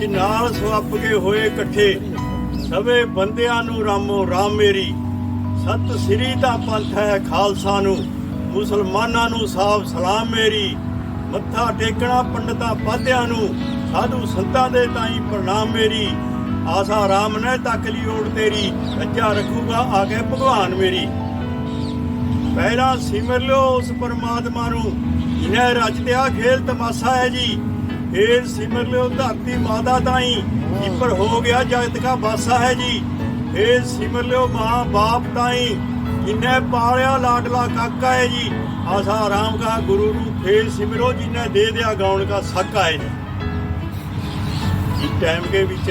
ਅੱਜ ਨਾਲ ਸਵੱਪ ਹੋਏ ਇਕੱਠੇ, ਸਵੇ ਬੰਦਿਆਂ ਨੂੰ ਰਾਮੋ ਰਾਮ ਮੇਰੀ। ਸਤ ਸ੍ਰੀ ਦਾ ਪੰਥ ਹੈ ਖਾਲਸਾ ਨੂੰ, ਮੁਸਲਮਾਨਾਂ ਨੂੰ ਸਾਫ਼ ਸਲਾਮ ਮੇਰੀ। ਮੱਥਾ ਟੇਕਣਾ ਪੰਡਤਾਂ ਪਾਧਿਆਂ ਨੂੰ, ਸਾਧੂ ਸੰਤਾਂ ਦੇ ਤਾਈ ਪ੍ਰਣਾਮ ਮੇਰੀ। ਆਸਾ ਰਾਮ ਨੇ ਤੱਕ ਲਈ ਓੜ ਤੇਰੀ ਅੱਜਾ ਰੱਖੂਗਾ ਆ ਕੇ ਭਗਵਾਨ ਮੇਰੀ। ਪਹਿਲਾਂ ਸਿਮਰ ਲਿਓ ਉਸ ਪਰਮਾਤਮਾ ਨੂੰ ਜਿਹਨੇ ਰਚਦਿਆ ਖੇਲ ਤਮਾਸ਼ਾ ਹੈ ਜੀ। ਫੇਰ ਸਿਮਰ ਲਿਓ ਧਰਤੀ ਮਾਤਾ ਤਾਈ ਜਿਪਰ ਹੋ ਗਿਆ ਜਗਤ ਕਾ ਬਾਸਾ ਹੈ ਜੀ। ਫੇਰ ਸਿਮਰ ਲਿਓ ਮਾਂ ਬਾਪ ਤਾਈ, ਜਿਨੇ ਪਾਲਿਆ ਲਾਡਲਾ ਕਾਕਾ ਹੈ ਜੀ। ਆਸਾ ਰਾਮ ਕਾ ਗੁਰੂ ਨੂੰ ਫੇਰ ਸਿਮਰੋ, ਜਿਨੇ ਦੇ ਦਿਆ ਗਾਉਣ ਕਾ ਸਾਕਾ ਹੈ ਜੀ। ਇਸ ਟਾਈਮ ਦੇ ਵਿੱਚ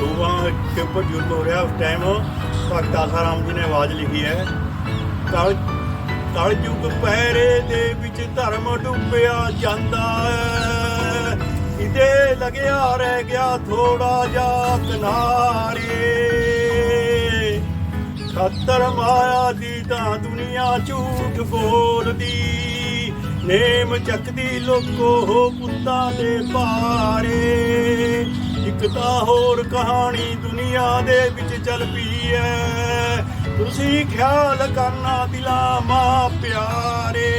ਦੋਵਾਂ ਕੇ ਉੱਪਰ ਹੋ ਰਿਹਾ ਉਸ ਟਾਈਮ ਭਗਤ ਆਸਾ ਰਾਮ ਜੀ ਨੇ ਆਵਾਜ਼ ਲਿਖੀ ਹੈ ਕਲ ਕਲ ਕਲਯੁਗ ਪਹਿਰੇ ਦੇ ਵਿੱਚ ਧਰਮ ਡੁੱਬਿਆ ਜਾਂਦਾ ਹੈ। ਇਹਦੇ ਲੱਗਿਆ ਰਹਿ ਗਿਆ ਥੋੜਾ ਜਾ ਕਿਨਾਰੇ। ਖੱਤਰ ਮਾਇਆ ਦੀ ਤਾਂ ਦੁਨੀਆ ਝੂਠ ਬੋਲਦੀ। ਨੇਮ ਚੱਕਦੀ ਲੋਕੋ ਹੋ ਪੁੱਤਾਂ ਦੇ ਭਾਰੇ। ਇੱਕ ਤਾਂ ਹੋਰ ਕਹਾਣੀ ਦੁਨੀਆ ਦੇ ਵਿੱਚ ਚੱਲ ਪਈ ਐ। ਤੁਸੀਂ ਖਿਆਲ ਕਰਨਾ ਦਿਲਾਂ ਮਾਂ ਪਿਆਰੇ।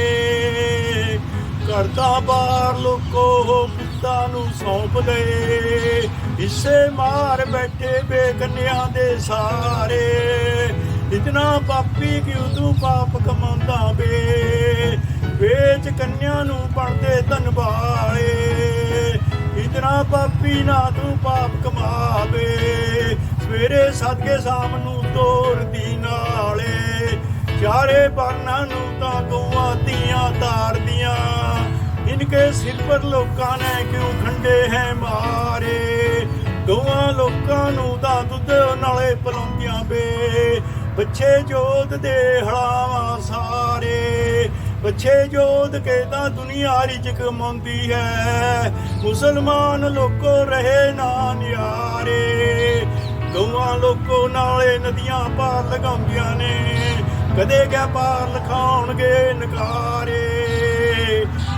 ਕਰਦਾ ਬਾਰ ਲੋਕੋ ਹੋ ਪੁੱਤਾਂ ਨੂੰ ਸੌਂਪ ਦੇ। ਹਿੱਸੇ ਮਾਰ ਬੈਠੇ ਬੇਕੰਨਿਆਂ ਦੇ ਸਾਰੇ। ਇਤਨਾ ਪਾਪੀ ਕਿਉਂ ਤੂੰ ਪਾਪ ਕਮਾਉਂਦਾ ਵੇ? ਵੇਚ ਕੰਨਿਆਂ ਨੂੰ ਬਣਦੇ ਧਨ ਇਤਨਾ ਪਾਪੀ ਨਾ ਤੂੰ ਪਾਪ ਕਮਾਵੇ। ਸਵੇਰੇ ਸਦਕੇ ਸ਼ਾਮ ਨੂੰ ਤੋਰਦੀ ਨਾਲੇ। ਚਾਰੇ ਬਾਨਾਂ ਨੂੰ ਤਾਂ ਗਊਆਂ ਧੀਆਂ ਤਾਰਦੀਆਂ। ਇਨਕੇ ਸਿਰ ਪਰ ਲੋਕਾਂ ਨੇ ਕਿਉਂ ਖੰਡੇ ਹੈ ਮਾਰੇ ਗਊਆਂ ਲੋਕਾਂ ਨੂੰ ਤਾਂ ਦੁੱਧ ਨਾਲੇ ਪਲਾਉਂਦੀਆਂ ਵੇ ਬੱਚੇ ਜੋਤ ਦੇ ਹਲਾਵਾਂ ਸਾਰੇ ਬੱਚੇ ਜੋਤ ਕੇ ਤਾਂ ਦੁਨੀਆ ਰਿਜਕ ਮੰਦੀ ਹੈ ਮੁਸਲਮਾਨ ਲੋਕੋ ਰਹੇ ਨਾ ਨਿਆਰੇ ਗਊਆਂ ਲੋਕੋ ਨਾਲੇ ਨਦੀਆਂ ਪਾਰ ਲਗਾਉਂਦੀਆਂ ਨੇ ਕਦੇ ਕਿਆ ਪਾਰ ਲਖਾਉਣਗੇ ਨਕਾਰੇ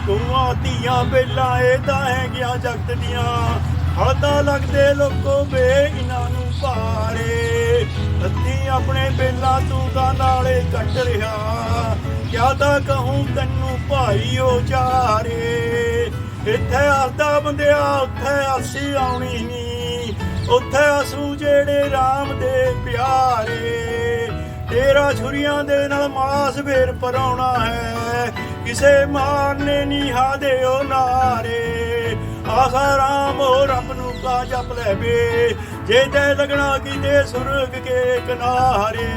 ਤੂੰਆਂ ਧੀਆਂ, ਬੇਲਾਂ, ਇਹ ਤਾਂ ਹੈਗੀਆਂ ਜਗਤ ਦੀਆਂ। ਹਲਦਾ ਲੱਗਦੇ ਲੋਕੋ ਵੇ ਇਹਨਾਂ ਨੂੰ ਭਾਰੇ। ਅੱਧੀ ਆਪਣੇ ਬੇਲਾਂ ਤੂੰ ਤਾਂ ਨਾਲੇ ਕੱਟ ਰਿਹਾ। ਕਿਆ ਤਾਂ ਕਹੂੰ ਤੈਨੂੰ ਭਾਈ ਉਹ ਚਾਰੇ। ਇੱਥੇ ਆਸਦਾ ਬੰਦਿਆ, ਉੱਥੇ ਅਸੀਂ ਆਉਣੀ ਨਹੀਂ। ਉੱਥੇ ਅਸੂ ਜਿਹੜੇ RAM ਦੇ ਪਿਆਰੇ। ਤੇਰਾ ਛੁਰੀਆਂ ਦੇ ਨਾਲ ਮਾਸ ਫੇਰ ਪਰਾਉਣਾ ਹੈ। ਕਿਸੇ ਮਾਰਨੇ ਨਹੀਂ ਹਾਦੇ ਉਹ ਨਾਰੇ। ਆਸਾ ਰਾਮ ਉਹ ਰੱਬ ਨੂੰ ਕਾ ਜਪ ਲੈ ਵੇ ਜੇ ਤੇ ਲੱਗਣਾ ਕੀਤੇ ਸੁਰਗ ਕੇ ਕਿਨਾਰੇ।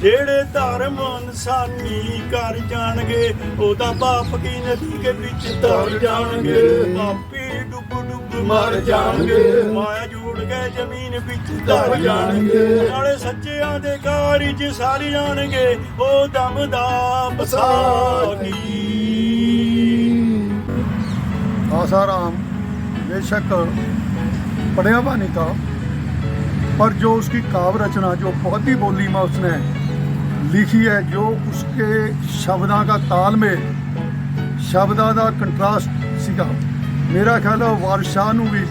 ਜਿਹੜੇ ਧਰਮ ਇਨਸਾਨੀ ਕਰ ਜਾਣਗੇ ਉਹਦਾ ਬਾਪ ਕੀ ਨਦੀ ਕੇ ਵਿੱਚ ਤਰ ਜਾਣਗੇ। ਪਾਪੀ ਡੁੱਬ ਡੁੱਬ ਮਰ ਜਾਣਗੇ ਮਾਇਆ ਜੋੜ ਕੇ ਜ਼ਮੀਨ ਵਿੱਚ ਤਰ ਜਾਣਗੇ ਨਾਲੇ ਸੱਚਿਆਂ ਦੇ ਕਾਰਜ ਸਾਰੇ ਜਾਣਗੇ ਉਹ ਦਮ ਦਾ ਬਸਾਗੀ आसाराम बेशक पढ़ा हुआ नहीं था पर जो उसकी काव्य रचना जो बहुत ही बोली में उसने लिखी है ਜੋ ਉਸਕੇ ਸ਼ਬਦਾਂ ਦਾ ਤਾਲਮੇਲ ਸ਼ਬਦਾਂ ਦਾ ਕੰਟਰਾਸਟ ਸੀਗਾ ਮੇਰਾ ਖਿਆਲ ਹੈ ਉਹ ਵਾਰਿਸ ਸ਼ਾਹ ਨੂੰ ਵੀ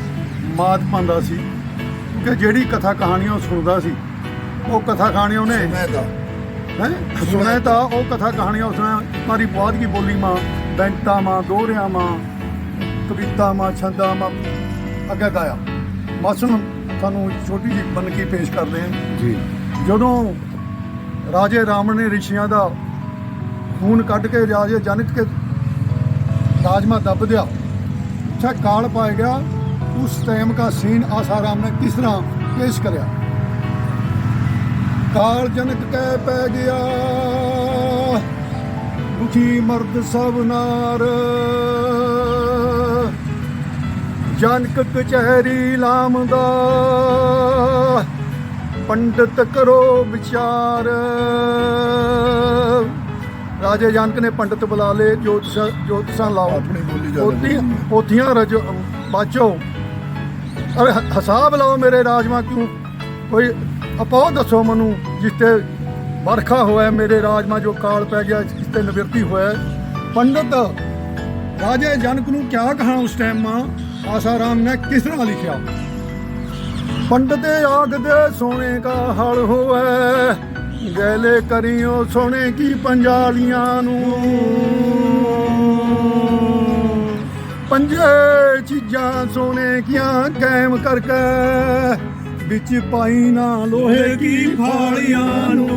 ਮਾਤ ਪਾਉਂਦਾ ਸੀ ਕਿ ਜਿਹੜੀ ਕਥਾ ਕਹਾਣੀਆਂ ਉਹ ਸੁਣਦਾ ਸੀ। ਉਹ ਕਥਾ ਕਹਾਣੀਆਂ ਉਹਨੇ ਹੈ? ਸੁਣਿਆ ਤਾਂ ਉਹ ਕਥਾ ਕਹਾਣੀਆਂ ਉਸਨੇ ਮਾਰੀ ਬਹੁਤ ਕੀ ਬੋਲੀ ਮਾਂ ਬੈਂਟਾ ਮਾਂ ਦੋਹਰਿਆਂ ਮਾਂ ਕਵਿਤਾ ਮਾਂ ਛੰਦਾ ਮਾਂ ਅੱਗੇ ਗਾਇਆ ਮਸਨ ਤੁਹਾਨੂੰ ਛੋਟੀ ਜਿਹੀ ਬਨਕੀ ਪੇਸ਼ ਕਰਦੇ ਹਾਂ। ਜੀ। ਜਦੋਂ ਰਾਜੇ ਰਾਵਣ ਨੇ ਰਿਸ਼ੀਆਂ ਦਾ ਖੂਨ ਕੱਢ ਕੇ ਰਾਜੇ ਜਨਕ ਕੇ ਰਾਜਮਾ ਦੱਬ ਦਿਆ ਅੱਛਾ ਕਾਲ ਪਾਇਆ ਗਿਆ। ਉਸ ਟਾਈਮ ਦਾ ਸੀਨ ਆਸਾਰਾਮ ਨੇ ਕਿਸ ਤਰ੍ਹਾਂ ਪੇਸ਼ ਕਰਿਆ? ਕਾਲ ਜਨਕ ਕਹਿ ਪੈ ਗਿਆ, ਦੁਖੀ ਮਰਦ ਸਭ ਨਾਰ। ਜਨਕ ਕਚਹਿਰੀ ਲਾਮਦਾ, ਪੰਡਤ ਕਰੋ ਵਿਚਾਰ। ਰਾਜੇ ਜਨਕ ਨੇ ਪੰਡਤ ਬੁਲਾ ਲਏ ਜੋਤਿਸ਼ ਜੋਤਿਸ਼ਾਂ ਲਾਓ। ਆਪਣੀ ਬੋਲੀ ਜਾ ਪੋਤੀ ਪੋਥੀਆਂ ਰਜ ਬਾਚੋ ਅਰੇ ਹ- ਹਿਸਾਬ ਲਾਓ ਮੇਰੇ ਰਾਜਮਾ ਕਿਉਂ? ਕੋਈ ਅਪਾਉ ਦੱਸੋ ਮੈਨੂੰ ਜਿਸ ਤੇ ਵਰਖਾ ਹੋਇਆ ਮੇਰੇ ਰਾਜਮਾ ਜੋ ਕਾਲ ਪੈ ਗਿਆ ਜਿਸ ਤੇ ਨਿਵਰਤੀ ਹੋਇਆ ਪੰਡਤ ਰਾਜੇ ਜਨਕ ਨੂੰ ਕਿਆ ਕਹਾਂ ਉਸ ਟਾਈਮ ਮਾ? ਆਸਾਰਾਮ ਨੇ ਕਿਸ ਤਰ੍ਹਾਂ ਲਿਖਿਆ? ਪੰਡਤ ਆਖਦੇ ਸੋਨੇ ਕਾ ਹਲ ਹੋਵੇ ਗੈਲੇ ਕਰਿਓ ਸੋਨੇ ਕੀ ਪੰਜਾਲੀਆਂ ਨੂੰ। ਪੰਜੇ ਚੀਜ਼ਾਂ ਸੋਨੇ ਕੀਆਂ ਕਾਇਮ ਕਰਕੇ, ਵਿੱਚ ਪਾਈ ਨਾ ਲੋਹੇ ਕੀ ਫਾਲੀਆਂ ਨੂੰ।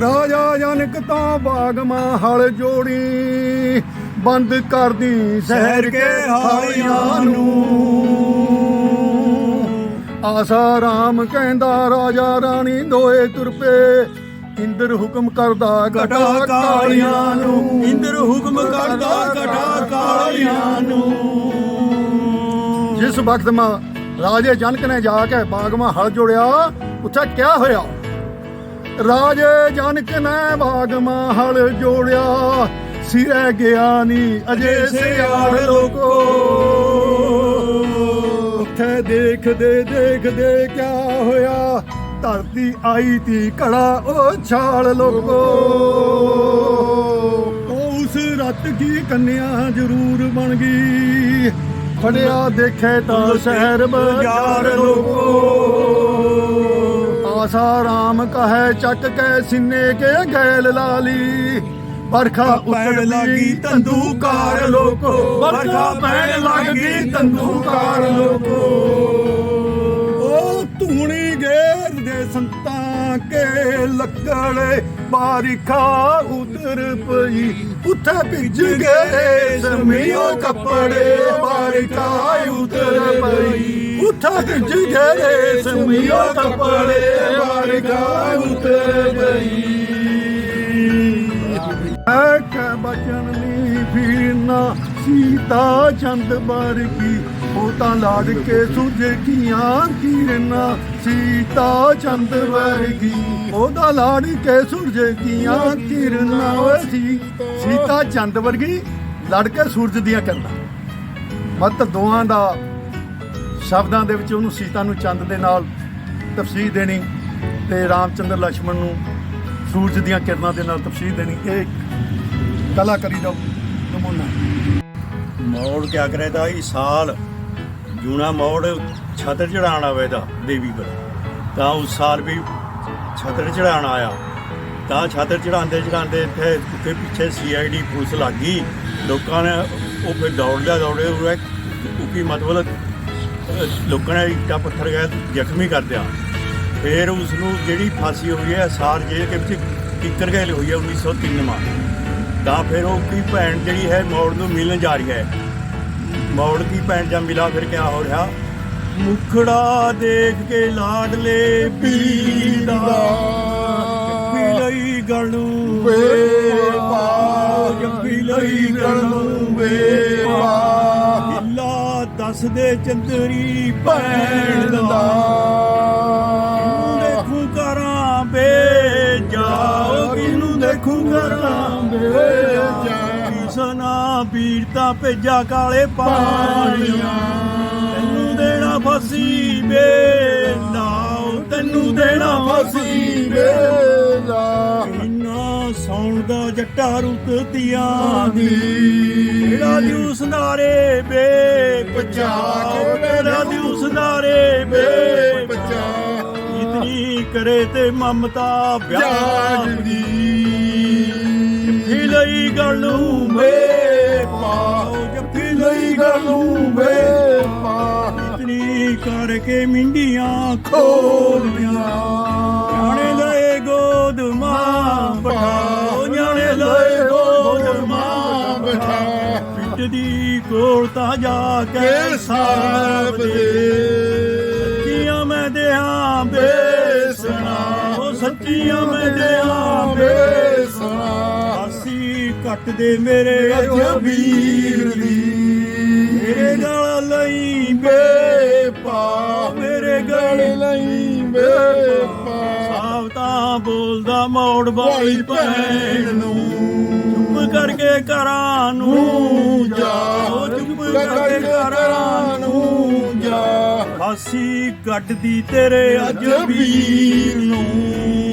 ਰਾਜਾ ਜਨਕ ਤਾਂ ਬਾਗਮਾਂ ਹਲ ਜੋੜੀ, ਬੰਦ ਕਰਦੀ ਸ਼ਹਿਰ ਕੇ ਹਾਲੀਆਂ ਨੂੰ। ਆਸਾ ਰਾਮ ਕਹਿੰਦਾ ਰਾਜਾ ਰਾਣੀ ਦੋਏ ਤੁਰ ਪਏ ਇੰਦਰ ਹੁਕਮ ਕਰਦਾ ਘਟਾ ਕਾਲੀਆਂ ਨੂੰ। ਇੰਦਰ ਹੁਕਮ ਕਰਦਾ ਘਟਾ ਕਾਲੀਆਂ ਨੂੰ। ਜਿਸ ਵਕਤ ਮਾ ਰਾਜੇ ਜਨਕ ਨੇ ਜਾ ਕੇ ਬਾਗ ਮਾਂ ਹਲ ਜੋੜਿਆ ਉੱਥੇ ਕਿਆ ਹੋਇਆ? ਰਾਜੇ ਜਨਕ ਨੇ ਬਾਗ ਮਾਂ ਹਲ ਜੋੜਿਆ। ਸਿਰੇ ਗਿਆ ਨੀ ਅਜੇ ਸਿਆੜ ਲੋਕੋ। ਉੱਥੇ ਦੇਖਦੇ ਦੇਖਦੇ ਕਿਆ ਹੋਇਆ? ਧਰਤੀ ਆਈ ਤੀ ਘੜਾ ਉਹ ਛਾਲ ਲੋਕੋ। ਉਸ ਰੱਤ ਕੀ ਕੰਨਿਆ ਜ਼ਰੂਰ ਬਣ ਗਈ। ਫੜਿਆ ਦੇਖੇ ਤਾਂ ਸ਼ਹਿਰ ਬਾਜ਼ਾਰ ਲੋਕੋ। ਆਸਾ ਰਾਮ ਕਹੇ ਚੱਕ ਕੇ ਸਿੰਨੇ ਕੇ ਗੈਲ ਲਾਲੀ ਬਰਖਾ ਉੱਤਰ ਲੱਗੀ ਤੰਦੂਕਾਰ ਲੋਕੋ। ਬਰਖਾ ਪੈਣ ਲੱਗੀ ਤੰਦੂਕਾਰ ਲੋਕੋ। ਉਹ ਧੂਣੀ ਗੇਰ ਦੇ ਸੰਤਾਂ ਕੇ ਲੱਕੜੇ ਬਾਰਿਖਾ ਉਤਰ ਪਈ। ਉੱਥੇ ਭਿੱਜ ਗਏ ਸਮਿਓ ਕੱਪੜੇ। ਬਾਰਿਖਾ ਉਤਰ ਪਈ। ਉੱਥੇ ਭਿੱਜ ਗਏ ਸਮਿਓ ਕੱਪੜੇ। ਬਾਰਿਖਾ ਉਤਰ ਪਈ। ਐਕ ਬਚਨ ਨੀ ਸੀਤਾ ਚੰਦ ਬਾਰ ਕੀ ਉਹ ਤਾਂ ਲਾੜ ਕੇ ਸੁਝਕੀਆਂ ਕਿਰਨਾ। ਸੀਤਾ ਚੰਦ ਬਾਰ ਕੀ ਤਾਂ ਲਾੜ ਕੇ ਸੁਝਕੀਆਂ ਕਿਰਨਾ। ਓਏ ਸੀ, ਸੀਤਾ ਚੰਦ ਵਰਗੀ ਲੜ ਕੇ ਸੂਰਜ ਦੀਆਂ ਕਰਨਾ ਮਤ ਦੋਹਾਂ ਦਾ ਸ਼ਬਦਾਂ ਦੇ ਵਿੱਚ ਉਹਨੂੰ ਸੀਤਾ ਨੂੰ ਚੰਦ ਦੇ ਨਾਲ ਤਫਸੀਰ ਦੇਣੀ ਤੇ ਰਾਮਚੰਦਰ ਲక్ష్మణ ਨੂੰ ਸੂਰਜ ਦੀਆਂ ਕਿਰਨਾਂ ਦੇ ਨਾਲ ਤਫਸੀਰ ਦੇਣੀ। ਇਹ ਕਲਾਕਾਰੀ ਦਾ ਨਮੂਨਾ। ਮੋੜ ਕਿਆ ਕਰੇ ਤਾਂ ਇਹ ਸਾਲ ਜੂਨਾ ਮੋੜ ਛਤਰ ਚੜਾਣ ਆਵੇ ਦਾ ਦੇਵੀ ਕੋਲ। ਤਾਂ ਉਸ ਸਾਲ ਵੀ ਛਤਰ ਚੜਾਣ ਆਇਆ। ਤਾਂ ਛਤਰ ਚੜਾਉਂਦੇ ਚੜਾਉਂਦੇ ਇੱਥੇ ਉੱਤੇ ਪਿੱਛੇ ਸੀਆਈਡੀ ਪੁਲਿਸ ਲੱਗ ਗਈ। ਲੋਕਾਂ ਨੇ ਉਹ ਫਿਰ ਦੌੜ ਲਿਆ ਦੌੜੇ ਉਹ ਉਕੀ ਮਤਲਬ ਲੋਕਾਂ ਨੇ ਇੱਟਾਂ ਪੱਥਰ ਗਏ, ਜ਼ਖਮੀ ਕਰ ਦਿਆ। ਫਿਰ ਉਸ ਨੂੰ ਜਿਹੜੀ ਫਾਂਸੀ ਹੋਈ ਹੈ, ਸਾਰ ਜੇਲ੍ਹ ਦੇ ਵਿੱਚ ਕਿੱਕਰ ਗਏ ਹੋਈ ਹੈ 1903 ਮਾ। ਤਾਂ ਫਿਰ ਉਹ ਕੀ ਭੈਣ ਜਿਹੜੀ ਹੈ ਮੌੜ ਨੂੰ ਮਿਲਣ ਜਾ ਰਹੀ ਹੈ? ਮੌੜ ਦੀ ਭੈਣ ਜਾਂ ਮਿਲਾ ਫਿਰ ਕਿਆ ਹੋ ਰਿਹਾ? ਮੁਖੜਾ ਦੇਖ ਕੇ ਲਾਡਲੇ ਪੀੜਾ। ਜੱਫੀ ਲਈ ਗਲੂ ਵੇਪਾ ਜੱਫੀ ਲਈ ਗਲੂ ਵੇਪਾ ਹਿੱਲਾ ਦੱਸ ਚੰਦਰੀ ਭੈਣ ਦਾ। ਦੇਖੂ ਕਰਾਂ ਬੇ ਕਿਨੂੰ ਦੇਖੂ ਕਿਸਨਾ ਵੀਰਤਾ ਭੇਜਾ ਕਾਲੇ ਪਾਣੀਆਂ। ਤੈਨੂੰ ਦੇਣਾ ਫਸੀ ਬੇ ਲਾਓ ਤੈਨੂੰ ਦੇਣਾ ਫਸੀ ਬੇ ਇੰਨਾ ਸੌਣ ਦਾ ਜੱਟਾ ਰੁੱਤ ਤੀਆਂ ਦੀ। ਜਿਹੜਾ ਦਿਉਸ ਨਾਰੇ ਬੇ ਪਚਾ ਜਿਹੜਾ ਦਿਉਸ ਨਾਰੇ ਬੇ ਪਚਾ ਇਤਨੀ ਕਰੇ ਤੇ ਮਮਤਾ ਵਿਆਜ ਦੀ। ਲਈ ਗਲੂ ਨੂੰ ਮੇ ਪਾਓ ਜੱਫੀ ਲਈ ਗੱਲ ਨੂੰ ਮੇ ਇਤਨੀ ਕਰਕੇ ਮਿੰਡੀਆਂ ਖੋਲੀਆਂ। ਜਾਣੇ ਲਏ ਗੋਦ ਮਾਂ ਪਠਾਓ ਜਾਣੇ ਲਏ ਗੋਦ ਮਾਂ ਪਠਾ ਪਿੱਟ ਦੀ ਕੋਲ ਤਾਂ ਜਾ ਕੇ ਸਾਬ ਦੇ। ਸੱਚੀਆਂ ਮੈਂ ਦਿਆਂ ਬੇਸਣਾ। ਉਹ ਸੱਚੀਆਂ ਮੈਂ ਦਿਆਂ ਬੇਸਣਾ। ਕੱਟ ਦੇ ਮੇਰੇ ਅੱਜ ਵੀਰ ਦੀ। ਮੇਰੇ ਗਲ ਲਈ ਬੇਪਾ ਮੇਰੇ ਗਲ ਲਈ ਬੇਪਾ ਸਾਵਤਾ ਬੋਲਦਾ ਮੋੜ ਵਾਲੀ ਭੈਣ ਨੂੰ। ਚੁੱਪ ਕਰਕੇ ਘਰਾਂ ਨੂੰ ਜਾ। ਚੁੱਪ ਕਰਕੇ ਘਰਾਂ ਨੂੰ ਜਾ। ਫਾਸੀ ਕੱਢਦੀ ਤੇਰੇ ਅੱਜ ਵੀਰ ਨੂੰ।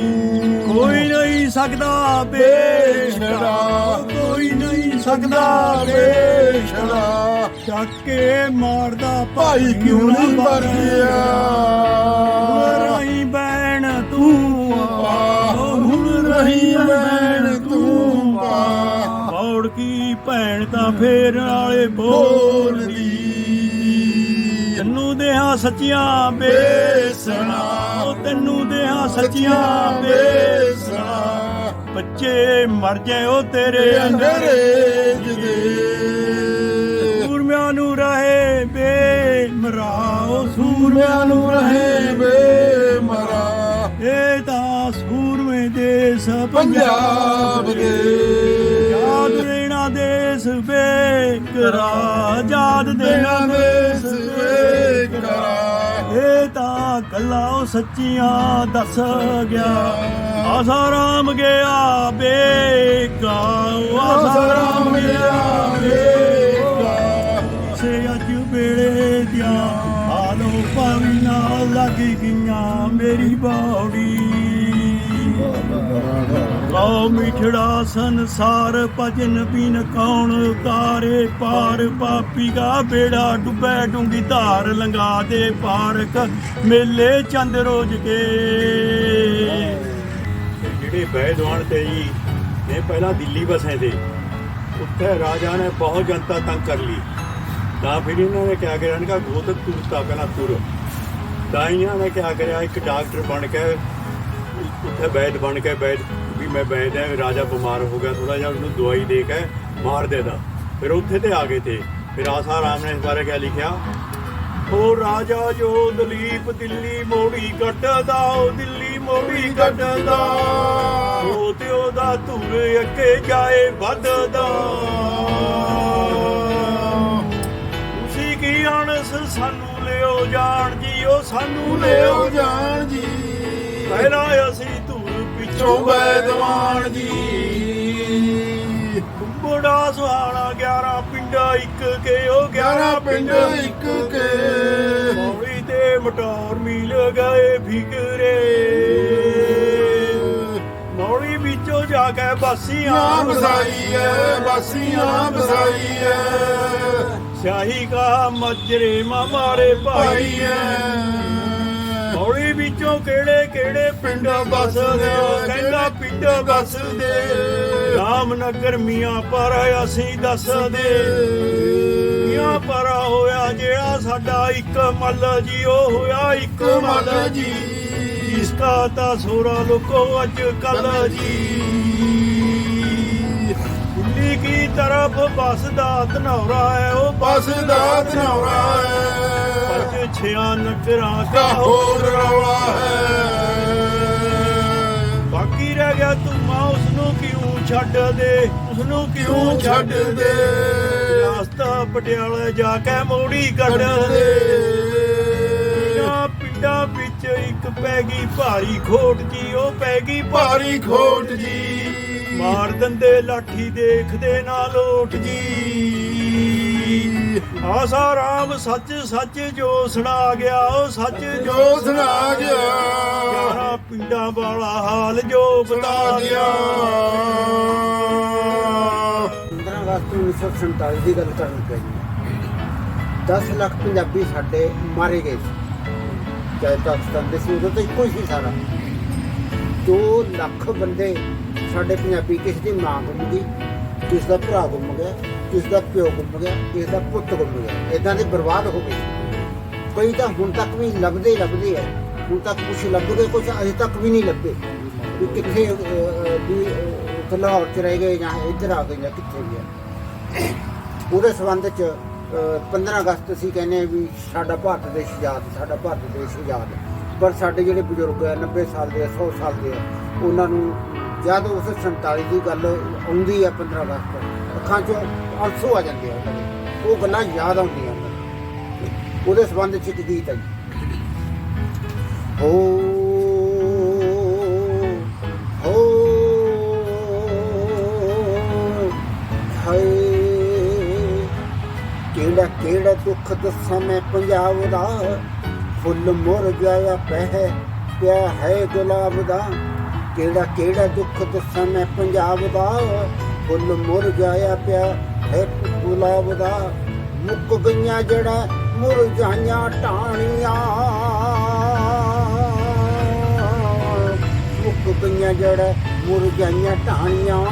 ਕੋਈ ਨਹੀਂ ਸਕਦਾ ਬੇਸ਼ਰਾ ਕੋਈ ਨਹੀਂ ਸਕਦਾ ਵੇਸ਼ੜਾ ਚੱਕ ਕੇ ਮਾਰਦਾ ਭਾਈ ਕਿਉਂ ਨਹੀਂ ਮਰ ਗਿਆ? ਰਹੀ ਬੈਣ ਤੂੰ ਪਾ, ਹੁਣ ਰਹੀ ਭੈਣ ਤੂੰ ਪਾ। ਬੌੜ ਕੀ ਭੈਣ ਤਾਂ ਫੇਰ ਨਾਲੇ ਬੋਲਦੀ। ਦੇਹਾਂ ਸੱਚੀਆਂ ਬੇਸਣਾ। ਤੈਨੂੰ ਦੇਹਾਂ ਸੱਚੀਆਂ ਬੇਸਣਾ। ਬੱਚੇ ਮਰ ਜਾਏ ਉਹ ਤੇਰੇ ਅੰਗਰੇਜ਼ ਦੇ। ਸੂਰਮਿਆਂ ਨੂੰ ਰਹੇ ਬੇਮਰਾ। ਉਹ ਸੂਰਮਿਆਂ ਨੂੰ ਰਹੇ ਬੇਮਰਾ। ਇਹ ਤਾਂ ਸੂਰਮੇ ਦੇਸ ਪੰਜਾਬ ਦੇ। ਯਾਦ ਦੇਣਾ ਦੇਸ ਬੇਕਰਾ ਯਾਦ ਦੇਣਾ ਦੇਸ ਗੱਲਾਂ ਉਹ ਸੱਚੀਆਂ ਦੱਸ ਗਿਆ। ਆਸਾਰਾਮ ਗਿਆ ਬੇਕਾ ਆਸਾਰਾਮ ਗਿਆ ਬੇਕਾ। ਸੇ ਅੱਜ ਵੇਲੇ ਦੀਆਂ ਹਾਲੋ ਪਾਵੀ ਨਾਲ ਲੱਗ ਗਈਆਂ ਮੇਰੀ ਬਾਉੜੀ ਕਉ ਮਿਠੜਾ ਸੰਸਾਰ, ਭਜਨ ਬਿਨ ਕੌਣ ਉਤਾਰੇ? ਪਾਰ ਪਾਪੀ ਦਾ ਬੇੜਾ ਡੁੱਬੇ, ਡੂੰਗੀ ਧਾਰ ਲੰਗਾ ਦੇ ਪਾਰਕ। ਮੇਲੇ ਚੰਦ ਰੋਜ ਕੇ। ਜਿਹੜੇ ਬੈਦਵਾਨ ਤੇ ਜੀ ਨੇ ਪਹਿਲਾਂ ਦਿੱਲੀ ਵਸੇ ਤੇ ਉੱਥੇ ਰਾਜਾ ਨੇ ਬਹੁਤ ਜਨਤਾ ਤੰਗ ਕਰ ਲਈ। ਤਾਂ ਫਿਰ ਇਹਨਾਂ ਨੇ ਕਿਆ ਕਰਿਆ, ਇਹਨਾਂ ਦਾ ਗੋਤ ਤੁਰਤਾ ਪਹਿਲਾਂ ਤੁਰ। ਤਾਂ ਇਹਨਾਂ ਨੇ ਕਿਆ ਕਰਿਆ, ਇੱਕ ਡਾਕਟਰ ਬਣ ਕੇ ਉੱਥੇ ਵੈਦ ਬਣ ਕੇ ਵੈਦ ਮੈਂ ਵੈਦ ਰਾਜਾ ਬਿਮਾਰ ਹੋ ਗਿਆ ਥੋੜਾ ਜਿਹਾ ਉਹਨੂੰ ਦਵਾਈ ਦੇ ਕੇ ਮਾਰ ਦੇਦਾ ਫਿਰ ਉੱਥੇ ਤੇ ਆ ਗਏ ਤੇ। ਫਿਰ ਆਸਾ ਰਾਮ ਨੇ ਇਸ ਬਾਰੇ ਕਿਆ ਲਿਖਿਆ? ਉਹ ਰਾਜਾ ਜੋ ਦਲੀਪ ਦਿੱਲੀ ਮੋੜੀ ਕੱਟਦਾ, ਉਹ ਦਿੱਲੀ ਮੋੜੀ ਕੱਟਦਾ। ਉਹ ਤੇ ਉਹਦਾ ਧੁਰ ਅੱਗੇ ਜਾਏ ਵੱਧਦਾ। ਉਸੀ ਕੀ ਅਣਸ ਸਾਨੂੰ ਲਿਓ ਜਾਣ ਜੀ, ਉਹ ਸਾਨੂੰ ਲਿਓ ਲਿਓ ਜਾਣ ਜੀ। ਪਹਿਲਾਂ ਅਸੀਂ ਧੂਰ ਪਿੱਛੋਂ ਚੋ ਬੈਦਵਾਨ ਜੀ। ਬੜਾ ਸੁਹਾਣਾ 11 ਪਿੰਡਾ ਇੱਕ ਕੇ ਉਹ 11 ਪਿੰਡ ਇੱਕ ਕੇ। ਮੌਲੀ ਤੇ ਮਟੌਰ ਮਿਲ ਗਏ ਫਿਕਰੇ। ਮੌਲੀ ਵਿੱਚੋਂ ਜਾ ਕੇ ਬਾਸੀਆਂ ਬਸਾਈ ਐ ਬਾਸੀਆਂ ਬਸਾਈ ਐ ਸਿਆਹੀ ਕਾ ਮਜਰੇ ਮਾਰੇ ਭਾਈ ਐ ਮੌਲੀ ਵਿੱਚੋਂ ਕਿਹੜੇ ਕਿਹੜੇ ਪਿੰਡ ਬਸਦੇ ਕਹਿੰਦਾ ਪਿੰਡ ਬਸਦੇ ਰਾਮਨਗਰ ਮੀਆਂ ਪਰ ਅਸੀਂ ਦੱਸਦੇ ਮੀਆਂ ਪਰ ਹੋਇਆ ਜਿਹੜਾ ਸਾਡਾ ਇੱਕ ਮੱਲ ਜੀ, ਉਹ ਹੋਇਆ ਇੱਕ ਮੱਲ ਜੀ। ਇਸਕਾ ਤਾਂ ਸੋਰਾ ਲੋਕੋ ਅੱਜ ਕੱਲ ਜੀ। ਦਿੱਲੀ ਕੀ ਤਰਫ ਬਸਦਾ ਧਨੌਰਾ ਹੈ, ਉਹ ਬਸ ਦਾ ਧਨੌਰਾ ਐ ਪੰਜ ਛਿਆ ਨਗਰਾਂ ਕਾ ਕਾ ਹੋਰ ਰੌਲਾ ਹੈ। ਬਾਕੀ ਰਹਿ ਗਿਆ ਧੂਮਾ ਉਸ ਨੂੰ ਕਿਉਂ ਛੱਡ ਦੇ? ਉਸ ਨੂੰ ਕਿਉਂ ਛੱਡ ਦੇ? ਦੇ ਰਾਸਤਾ ਪਟਿਆਲੇ ਜਾ ਕੇ ਮੋੜੀ ਕੱਢ ਦੇ। ਦੇ। ਪਿੰਡਾਂ ਪਿੰਡਾਂ ਵਿੱਚ ਇੱਕ ਪੈ ਗਈ ਭਾਰੀ ਖੋਟ ਜੀ ਉਹ ਪੈ ਗਈ ਭਾਰੀ ਖੋਟ ਜੀ। ਮਾਰ ਦੰਦੇ ਲਾਠੀ ਦੇਖਦੇ ਨਾ ਲੋਟ ਜੀ। ਆਸਾ ਰਾਮ ਸੱਚ ਸੱਚ ਜੋ ਸੁਣਾ ਗਿਆ ਉਹ ਸੱਚ ਜੋ ਜੋ ਸੁਣਾ ਗਿਆ। ਯਾਰਾ ਪਿੰਡਾਂ ਵਾਲਾ ਹਾਲ ਜੋ ਬਤਾ ਗਿਆ। ਗਿਆ। 15 ਅਗਸਤ 1947 ਦੀ ਗੱਲ ਕਰਨ ਜੀ 10 ਲੱਖ ਪੰਜਾਬੀ ਸਾਡੇ ਮਾਰੇ ਗਏ ਸੀ। ਚਾਹੇ ਪਾਕਿਸਤਾਨ ਦੇ ਸੀ ਉਦੋਂ ਤਾਂ ਇੱਕੋ ਹੀ ਸਾਰਾ। 2 ਲੱਖ ਬੰਦੇ ਸਾਡੇ ਪੰਜਾਬੀ ਕਿਸੇ ਦੀ ਮਾਂ ਗੁੰਮ ਗਈ ਕਿਸ ਦਾ ਭਰਾ ਗੁੰਮ ਗਿਆ। ਕਿਸ ਦਾ ਪਿਓ ਗੁੰਮ ਗਿਆ ਕਿਸ ਦਾ ਪੁੱਤ ਗੁੰਮ ਗਿਆ ਇਦਾਂ ਦੇ ਬਰਬਾਦ ਹੋ ਗਏ। ਕਈ ਤਾਂ ਹੁਣ ਤੱਕ ਵੀ ਲੱਭਦੇ ਹੀ ਲੱਭਦੇ ਆ। ਹੁਣ ਤੱਕ ਕੁਝ ਲੱਭ ਗਏ ਕੁਝ ਅਜੇ ਤੱਕ ਵੀ ਨਹੀਂ ਲੱਭੇ। ਵੀ ਕਿੱਥੇ ਵੀ ਅਹ, ਲਾਹੌਰ ਚ ਰਹਿ ਗਏ ਜਾਂ ਇੱਧਰ ਆ ਗਏ ਜਾਂ ਕਿੱਥੇ ਗਿਆ ਉਹਦੇ ਸੰਬੰਧ ਚ ਅਹ, 15 ਅਗਸਤ ਅਸੀਂ ਕਹਿੰਦੇ ਹਾਂ ਵੀ ਸਾਡਾ ਭਾਰਤ ਦੇਸ਼ ਆਜ਼ਾਦ ਸਾਡਾ ਭਾਰਤ ਦੇਸ਼ ਆਜ਼ਾਦ। ਪਰ ਸਾਡੇ ਜਿਹੜੇ ਬਜ਼ੁਰਗ ਆ 90 ਸਾਲ ਦੇ ਆ 100 ਸਾਲ ਦੇ ਆ ਉਹਨਾਂ ਨੂੰ ਜਦ ਉਸ 47 ਦੀ ਗੱਲ ਆਉਂਦੀ ਹੈ 15 ਅਗਸਤ ਅੱਖਾਂ 'ਚੋਂ ਆਂਸੂ ਆ ਜਾਂਦੇ ਆ ਉਹਨਾਂ ਦੇ। ਉਹ ਗੱਲਾਂ ਯਾਦ ਆਉਂਦੀਆਂ ਉਹਨਾਂ ਨੂੰ। ਉਹਦੇ ਸੰਬੰਧ ਚ ਇੱਕ ਗੀਤ ਹੈ ਜੀ। ਹੋ ਹੋ, ਹਾਏ, ਕਿਹੜਾ ਕਿਹੜਾ ਦੁੱਖ ਦੱਸਾਂ ਮੈਂ ਪੰਜਾਬ ਦਾ? ਫੁੱਲ ਮੁਰ ਗਿਆ ਪਹਿ ਪਿਆ ਹੈ ਗੁਲਾਬ ਦਾ। ਕਿਹੜਾ ਕਿਹੜਾ ਦੁੱਖ ਦੱਸਾਂ ਮੈਂ ਪੰਜਾਬ ਦਾ? ਫੁੱਲ ਮੁਰ ਜਾਇਆ ਪਿਆ, ਇੱਕ ਗੁਲਾਬ ਦਾ ਮੁੱਕ ਗਈਆਂ ਜੜਾ ਮੁਰਝਾਈਆਂ ਟਾਹਣੀਆਂ। ਮੁੱਕ ਗਈਆਂ ਜੜਾ ਮੁਰਝਾਈਆਂ ਟਾਹਣੀਆਂ।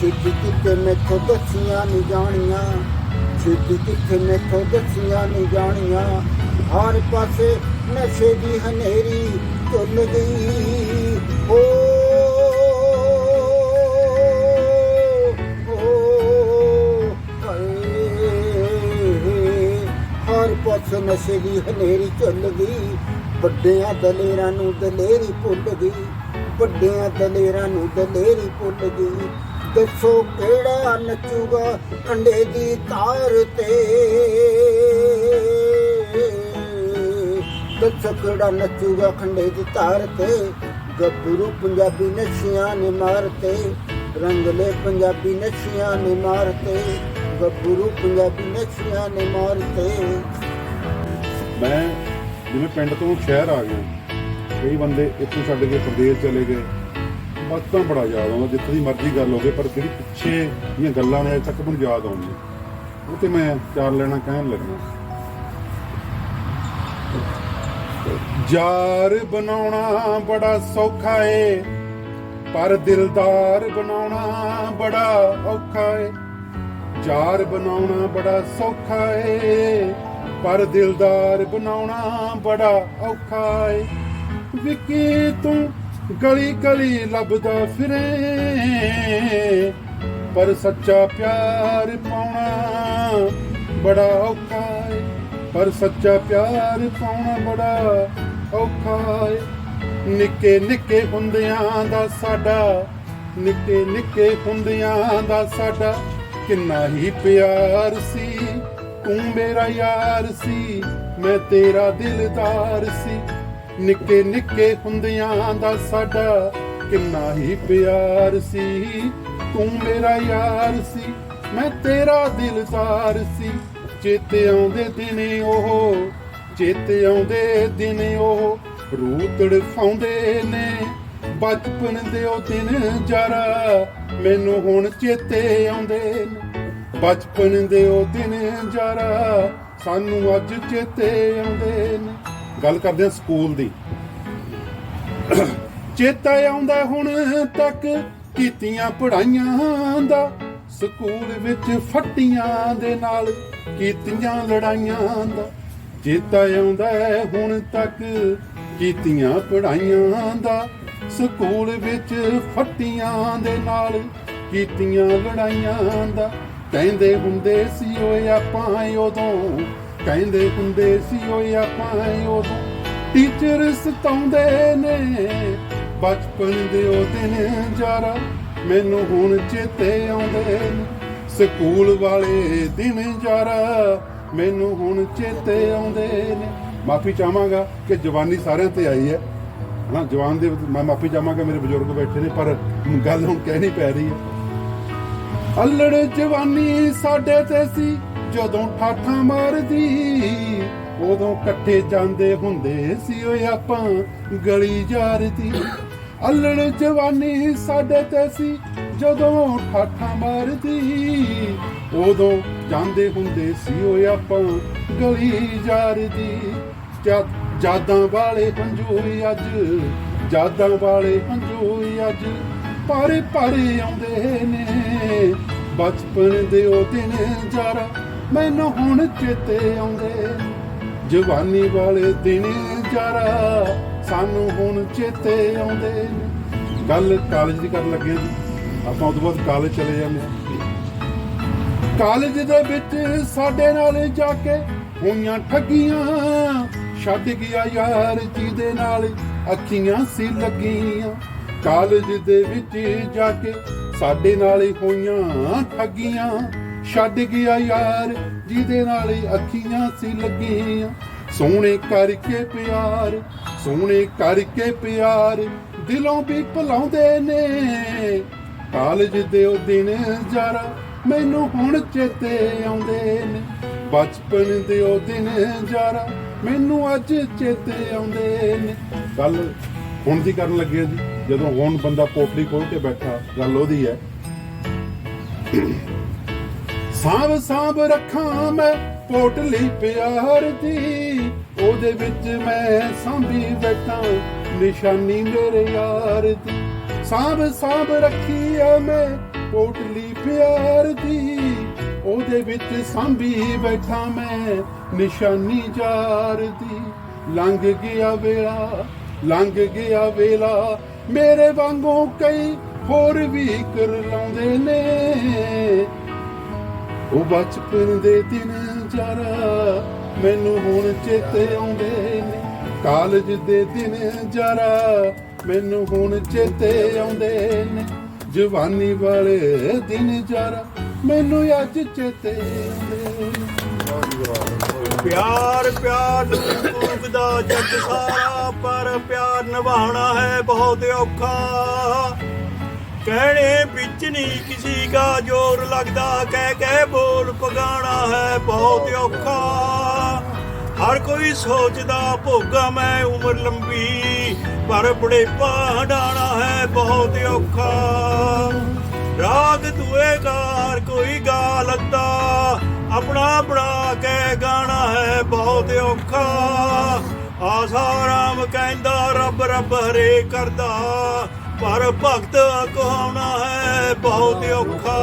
ਛੇਤੀ ਕਿਤੇ ਮੈਥੋਂ ਦੱਸੀਆਂ ਨਹੀਂ ਜਾਣੀਆਂ। ਛੇਤੀ ਕਿਤੇ ਮੈਥੋਂ ਦੱਸੀਆਂ ਨਹੀਂ ਜਾਣੀਆਂ। ਹਰ ਪਾਸੇ ਨਸ਼ੇ ਦੀ ਹਨੇਰੀ ਚੁੱਲ ਗਈ ਓ ਹਰ ਨਸ਼ੇ ਦੀ ਹਨੇਰੀ ਝੁੱਲ ਗਈ। ਵੱਡਿਆਂ ਦਲੇਰਾਂ ਨੂੰ ਦਲੇਰੀ ਭੁੱਲ ਗਈ। ਵੱਡਿਆਂ ਦਲੇਰਾਂ ਨੂੰ ਦਲੇਰੀ ਭੁੱਲ ਗਈ। ਦੱਸੋ ਕਿਹੜਾ ਨੱਚੂਗਾ ਕੰਡੇ ਦੀ ਤਾਰ ਤੇ? ਦੱਸੋ ਕਿਹੜਾ ਨੱਚੂਗਾ ਖੰਡੇ ਦੀ ਤਾਰ ਤੇ? ਗੱਭਰੂ ਪੰਜਾਬੀ ਨਸ਼ਿਆਂ ਨੇ ਮਾਰਤੇ ਰੰਗਲੇ ਪੰਜਾਬੀ ਨਸ਼ਿਆਂ ਨੇ ਮਾਰਤੇ ਗੱਭਰੂ ਪੰਜਾਬੀ ਨਸ਼ਿਆਂ ਨੇ ਮਾਰਤੇ ਮੈਂ ਜਿਵੇਂ ਪਿੰਡ ਤੋਂ ਸ਼ਹਿਰ ਆ ਗਿਆ, ਕਈ ਬੰਦੇ ਇੱਥੋਂ ਛੱਡ ਕੇ ਪ੍ਰਦੇਸ਼ ਚਲੇ ਗਏ। ਬਚਪਨ ਬੜਾ ਯਾਦ ਆਉਂਦਾ, ਜਿੱਥੇ ਦੀ ਮਰਜ਼ੀ ਗੱਲ ਹੋਵੇ, ਪਰ ਜਿਹੜੀ ਪਿੱਛੇ ਦੀਆਂ ਗੱਲਾਂ ਨੇ ਅਜੇ ਤੱਕ ਮੈਨੂੰ ਯਾਦ ਆਉਂਦੀਆਂ ਉਹ ਤੇ ਮੈਂ ਚਾਰ ਲੈਣਾ ਕਹਿਣ ਲੱਗਾ ਯਾਰ ਬਣਾਉਣਾ ਬੜਾ ਸੌਖਾ ਏ, ਪਰ ਦਿਲਦਾਰ ਬਣਾਉਣਾ ਬੜਾ ਔਖਾ ਏ। ਯਾਰ ਬਣਾਉਣਾ ਬੜਾ ਸੌਖਾ ਏ ਪਰ ਦਿਲਦਾਰ ਬਣਾਉਣਾ ਬੜਾ ਔਖਾ ਏ। ਵਿੱਕੀ, ਤੂੰ ਗਲੀ ਗਲੀ ਲੱਭਦਾ ਫਿਰੇ। ਪਰ ਸੱਚਾ ਪਿਆਰ ਪਾਉਣਾ ਬੜਾ ਔਖਾ ਏ। ਪਰ ਸੱਚਾ ਪਿਆਰ ਪਾਉਣਾ ਬੜਾ ਔਖਾ ਏ। ਨਿੱਕੇ ਨਿੱਕੇ ਹੁੰਦਿਆਂ ਦਾ ਸਾਡਾ, ਨਿੱਕੇ ਨਿੱਕੇ ਹੁੰਦਿਆਂ ਦਾ ਸਾਡਾ ਕਿੰਨਾ ਹੀ ਪਿਆਰ ਸੀ। ਤੂੰ ਮੇਰਾ ਯਾਰ ਸੀ, ਮੈਂ ਤੇਰਾ ਦਿਲਦਾਰ ਸੀ। ਨਿੱਕੇ ਨਿੱਕੇ ਹੁੰਦਿਆਂ ਦਾ ਸਾਡਾ ਕਿੰਨਾ ਹੀ ਪਿਆਰ ਸੀ। ਤੂੰ ਮੇਰਾ ਯਾਰ ਸੀ, ਮੈਂ ਤੇਰਾ ਦਿਲਦਾਰ ਸੀ। ਚੇਤੇ ਆਉਂਦੇ ਦਿਨ ਉਹ, ਚੇਤੇ ਆਉਂਦੇ ਦਿਨ ਉਹ, ਰੂਤੜ ਤੜਫਾਉਂਦੇ ਨੇ। ਬਚਪਨ ਦੇ ਉਹ ਦਿਨ ਜਰਾ, ਮੈਨੂੰ ਹੁਣ ਚੇਤੇ ਆਉਂਦੇ ਨੇ। ਬਚਪਨ ਦੇ ਉਹ ਦਿਨ ਜਰਾ ਸਾਨੂੰ ਅੱਜ ਚੇਤੇ ਆਉਂਦੇ ਨੇ। ਗੱਲ ਕਰਦੇ ਹਾਂ ਸਕੂਲ ਦੀ। ਚੇਤਾ ਆਉਂਦਾ ਹੁਣ ਤੱਕ ਕੀਤੀਆਂ ਪੜਾਈਆਂ ਦਾ। ਸਕੂਲ ਵਿੱਚ ਫੱਟੀਆਂ ਦੇ ਨਾਲ ਕੀਤੀਆਂ ਲੜਾਈਆਂ ਦਾ। ਚੇਤਾ ਆਉਂਦਾ ਹੁਣ ਤੱਕ ਕੀਤੀਆਂ ਪੜਾਈਆਂ ਦਾ। ਸਕੂਲ ਵਿੱਚ ਫੱਟੀਆਂ ਦੇ ਨਾਲ ਕੀਤੀਆਂ ਲੜਾਈਆਂ ਦਾ। ਕਹਿੰਦੇ ਹੁੰਦੇ ਸੀ ਓਏ ਆਪਾਂ ਉਦੋਂ। ਕਹਿੰਦੇ ਹੁੰਦੇ ਸੀ ਓਏ ਆਪਾਂ ਉਦੋਂ। ਟੀਚਰ ਸਤਾਉਂਦੇ ਨੇ, ਬਚਪਨ ਦੇ ਉਹ ਦਿਨ ਜਾਰਾ ਮੈਨੂੰ ਹੁਣ ਚੇਤੇ ਆਉਂਦੇ ਨੇ। ਸਕੂਲ ਵਾਲੇ ਦਿਨ ਯਾਰਾ ਮੈਨੂੰ ਹੁਣ ਚੇਤੇ ਆਉਂਦੇ ਨੇ। ਮਾਫੀ ਚਾਹਾਂਗਾ ਕਿ ਜਵਾਨੀ ਸਾਰਿਆਂ ਤੇ ਆਈ ਹੈ। ਹਨਾ, ਜਵਾਨ ਦੇ ਮੈਂ ਮਾਫੀ ਚਾਹਾਂਗਾ ਮੇਰੇ ਬਜ਼ੁਰਗ ਬੈਠੇ ਨੇ, ਪਰ ਗੱਲ ਹੁਣ ਕਹਿਣੀ ਪੈ ਰਹੀ ਹੈ। ਅਲੜ ਜਵਾਨੀ ਸਾਡੇ ਤੇ ਸੀ। ਜਦੋਂ ਠਾਠਾਂ ਮਾਰਦੀ, ਉਦੋਂ ਇਕੱਠੇ ਜਾਂਦੇ ਹੁੰਦੇ ਸੀ ਓਏ ਆਪਾਂ ਗਲੀ ਜਾਰਦੀ। ਅਲੜ ਜਵਾਨੀ ਸਾਡੇ ਤੇ ਸੀ। ਜਦੋਂ ਠਾਠਾਂ ਮਾਰਦੀ, ਉਦੋਂ ਜਾਂਦੇ ਹੁੰਦੇ ਸੀ ਓਏ ਆਪਾਂ ਗਲੀ ਜਾਰਦੀ। ਜਦ- ਜਾਦਾਂ ਵਾਲੇ ਹੰਝੂਈ ਅੱਜ ਜਾਦਾਂ ਵਾਲੇ ਹੰਝੂਈ ਅੱਜ। ਪਾਰੇ ਪਾਰੇ ਆਉਂਦੇ ਨੇ। ਬਚਪਨ ਦੇ ਉਹ ਦਿਨ ਜਰਾ, ਮੈਨੂੰ ਹੁਣ ਚੇਤੇ ਆਉਂਦੇ ਜਵਾਨੀ ਵਾਲੇ ਦਿਨ ਜਰਾ, ਸਾਨੂੰ ਹੁਣ ਚੇਤੇ ਆਉਂਦੇ ਨੇ। ਗੱਲ ਕਾਲਜ ਦੀ ਕਰਨ ਲੱਗੇ ਜੀ। ਆਪਾਂ ਉਦੋਂ ਬਾਅਦ ਕਾਲਜ ਚਲੇ ਜਾਂਦੇ ਕਾਲਜ ਦੇ ਵਿੱਚ ਸਾਡੇ ਨਾਲ ਜਾ ਕੇ ਹੋਈਆਂ ਠੱਗੀਆਂ, ਛੱਡ ਗਿਆ ਯਾਰ ਜਿਹਦੇ ਨਾਲ, ਅੱਖੀਆਂ ਸੀ ਲੱਗੀਆਂ। ਕਾਲਜ ਦੇ ਵਿੱਚ ਜਾ ਕੇ ਸਾਡੇ ਨਾਲ ਹੀ ਹੋਈਆਂ ਠੱਗੀਆਂ। ਛੱਡ ਗਿਆ ਯਾਰ, ਜਿਹਦੇ ਨਾਲ ਅੱਖੀਆਂ ਸੀ ਲੱਗੀਆਂ। ਸੋਹਣੇ ਕਰਕੇ ਪਿਆਰ, ਸੋਹਣੇ ਕਰਕੇ ਪਿਆਰ ਦਿਲੋਂ ਵੀ ਭੁਲਾਉਂਦੇ ਨੇ। ਕਾਲਜ ਦੇ ਉਹ ਦਿਨ ਯਾਰਾ ਮੈਨੂੰ ਹੁਣ ਚੇਤੇ ਆਉਂਦੇ ਨੇ। ਬਚਪਨ ਦੇ ਉਹ ਦਿਨ ਯਾਰਾ ਮੈਨੂੰ ਅੱਜ ਚੇਤੇ ਆਉਂਦੇ ਨੇ। ਗੱਲ ਹੁਣ ਦੀ ਕਰਨ ਲੱਗੇ ਜੀ। ਜਦੋਂ ਹੁਣ ਬੰਦਾ ਪੋਟਲੀ ਖੋਲ ਕੇ ਬੈਠਾ, ਗੱਲ ਉਹਦੀ ਹੈ। ਸਾਂਭ ਸਾਂਭ ਰੱਖਾਂ ਮੈਂ ਪੋਟਲੀ ਪਿਆਰ ਦੀ, ਉਹਦੇ ਵਿੱਚ ਮੈਂ ਸਾਂਭੀ ਬੈਠਾ ਨਿਸ਼ਾਨੀ ਮੇਰੇ ਯਾਰ ਦੀ। ਸਾਂਭ ਸਾਂਭ ਰੱਖੀ ਆ ਮੈਂ ਪੋਟਲੀ ਪਿਆਰ ਦੀ, ਉਹਦੇ ਵਿੱਚ ਸਾਂਭੀ ਬੈਠਾ ਮੈਂ ਨਿਸ਼ਾਨੀ ਯਾਰ ਦੀ। ਲੰਘ ਗਿਆ ਵੇਲਾ, ਲੰਘ ਗਿਆ ਵੇਲਾ ਮੇਰੇ ਵਾਂਗੂ ਕਈ ਹੋਰ ਵੀ ਕਰ ਲਾਉਂਦੇ ਨੇ। ਉਹ ਬਚਪਨ ਦੇ ਦਿਨ ਜਰਾ ਮੈਨੂੰ ਹੁਣ ਚੇਤੇ ਆਉਂਦੇ ਨੇ। ਕਾਲਜ ਦੇ ਦਿਨ ਜਰਾ ਮੈਨੂੰ ਹੁਣ ਚੇਤੇ ਆਉਂਦੇ ਨੇ। ਜਵਾਨੀ ਵਾਲੇ ਦਿਨ ਜਰਾ ਮੈਨੂੰ ਅੱਜ ਚੇਤੇ ਆਉਂਦੇ ਪਿਆਰ ਪਿਆਰ ਦਾ ਜੱਗ ਸਾਰਾ, ਪਰ ਪਿਆਰ ਨਿਭਾਉਣਾ ਹੈ ਬਹੁਤ ਔਖਾ। ਕਹਿਣੇ ਵਿੱਚ ਨਹੀਂ ਕਿਸੀ ਦਾ ਜ਼ੋਰ ਲੱਗਦਾ, ਕਹਿ ਕਹਿ ਬੋਲ ਪਗਾਣਾ ਹੈ ਬਹੁਤ ਔਖਾ। ਹਰ ਕੋਈ ਸੋਚਦਾ, ਭੋਗਾ ਮੈਂ ਉਮਰ ਲੰਬੀ, ਪਰ ਬੁਢੇਪਾ ਹੰਡਾਣਾ ਹੈ ਬਹੁਤ ਔਖਾ। ਰਾਗ ਦੁਏਗਾਰ ਕੋਈ ਗਾ ਲੱਦਾ ਆਪਣਾ ਬਣਾ ਕੇ ਗਾਣਾ ਹੈ ਬਹੁਤ ਔਖਾ। ਆਸਾ ਰਾਮ ਕਹਿੰਦਾ, ਰੱਬ ਰੱਬ ਹਰੇ ਕਰਦਾ। ਪਰ ਭਗਤ ਕਹਾਉਣਾ ਹੈ ਬਹੁਤ ਔਖਾ।